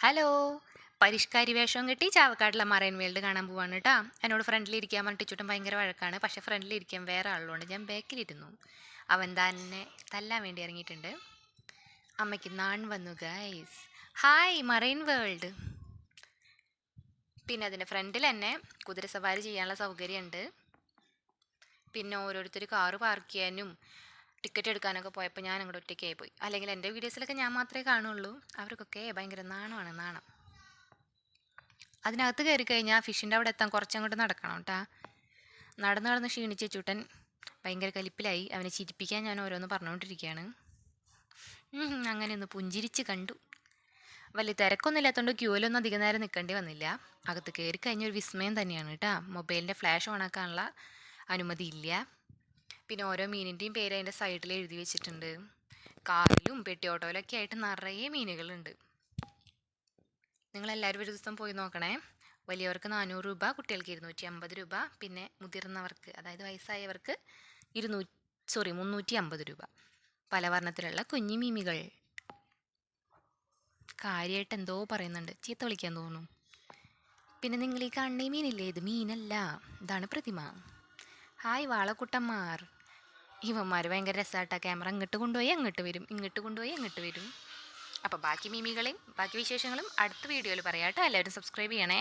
Hello. പരിഷ്കാരി വേഷം കെട്ടി ചാവക്കാട്ടിലെ marine world കാണാൻ പോവാണ് കേട്ടോ എന്നോട് ഫ്രണ്ടിൽ ഇരിക്കാൻ പറഞ്ഞിട്ട് ചുറ്റും ഭയങ്കര വഴക്കാണ്. പക്ഷെ ഫ്രണ്ടിൽ ഇരിക്കാൻ വേറെ ആളുകൊണ്ട് ഞാൻ ബാക്കിലിരുന്നു. അവൻ തന്നെ തല്ലാൻ വേണ്ടി ഇറങ്ങിയിട്ടുണ്ട് അമ്മയ്ക്ക് നാൺ വന്നു ഗൈസ് ഹായ് മറൈൻ വേൾഡ്. പിന്നെ അതിന്റെ ഫ്രണ്ടിൽ തന്നെ കുതിരസവാരി ചെയ്യാനുള്ള സൗകര്യമുണ്ട്. പിന്നെ ഓരോരുത്തർ കാറ് പാർക്ക് ചെയ്യാനും ടിക്കറ്റ് എടുക്കാനൊക്കെ പോയപ്പോൾ ഞാൻ അങ്ങോട്ട് ഒറ്റയ്ക്കായി പോയി. അല്ലെങ്കിൽ എന്റെ വീഡിയോസിലൊക്കെ ഞാൻ മാത്രമേ കാണുള്ളൂ. അവർക്കൊക്കെ ഭയങ്കര നാണമാണ് നാണം. അതിനകത്ത് കയറി കഴിഞ്ഞാൽ ഫിഷിന്റെ അവിടെ എത്താൻ കുറച്ചങ്ങോട്ട് നടക്കണം കേട്ടാ നടന്ന് നടന്ന് ക്ഷീണിച്ച ചൂട്ടൻ ഭയങ്കര കലിപ്പിലായി. അവനെ ചിരിപ്പിക്കാൻ ഞാൻ ഓരോന്ന് പറഞ്ഞുകൊണ്ടിരിക്കുകയാണ്. അങ്ങനെ ഒന്ന് പുഞ്ചിരിച്ച് കണ്ടു. വലിയ തിരക്കൊന്നും ഇല്ലാത്തതുകൊണ്ട് ക്യൂവിലൊന്നും അധികം നേരം നിൽക്കേണ്ടി വന്നില്ല. അകത്ത് കയറി കഴിഞ്ഞ ഒരു വിസ്മയം തന്നെയാണ് കേട്ടോ മൊബൈലിന്റെ ഫ്ലാഷ് ഓണാക്കാനുള്ള അനുമതി ഇല്ല. പിന്നെ ഓരോ മീനിന്റെയും പേര് അതിന്റെ സൈഡിൽ എഴുതി വെച്ചിട്ടുണ്ട്. കാറിലും പെട്ടി ഓട്ടോയിലൊക്കെ ആയിട്ട് നിറയെ മീനുകളുണ്ട്. നിങ്ങളെല്ലാവരും ഒരു ദിവസം പോയി നോക്കണേ. വലിയവർക്ക് നാനൂറ് രൂപ കുട്ടികൾക്ക് ഇരുന്നൂറ്റി അമ്പത് രൂപ പിന്നെ മുതിർന്നവർക്ക് അതായത് വയസ്സായവർക്ക് ഇരുന്നൂറ്റി സോറി മുന്നൂറ്റി അമ്പത് രൂപ. പല വർണത്തിലുള്ള കുഞ്ഞു മീമികൾ. കാര്യമായിട്ട് എന്തോ പറയുന്നുണ്ട്. ചീത്ത വിളിക്കാൻ തോന്നുന്നു. പിന്നെ നിങ്ങൾ ഈ കണ്ണി മീനില്ലേ? ഇത് മീനല്ല. ഇതാണ് പ്രതിമ. ഹായ് വാളക്കുട്ടന്മാർ. ഇവന്മാർ ഭയങ്കര രസമായിട്ടാ ക്യാമറ ഇങ്ങോട്ട് കൊണ്ടുപോയി അങ്ങോട്ട് വരും. ഇങ്ങോട്ട് കൊണ്ടുപോയി അങ്ങോട്ട് വരും. അപ്പോൾ ബാക്കി മീമികളെയും ബാക്കി വിശേഷങ്ങളും അടുത്ത വീഡിയോയിൽ പറയാം കേട്ടോ. എല്ലാവരും സബ്സ്ക്രൈബ് ചെയ്യണേ.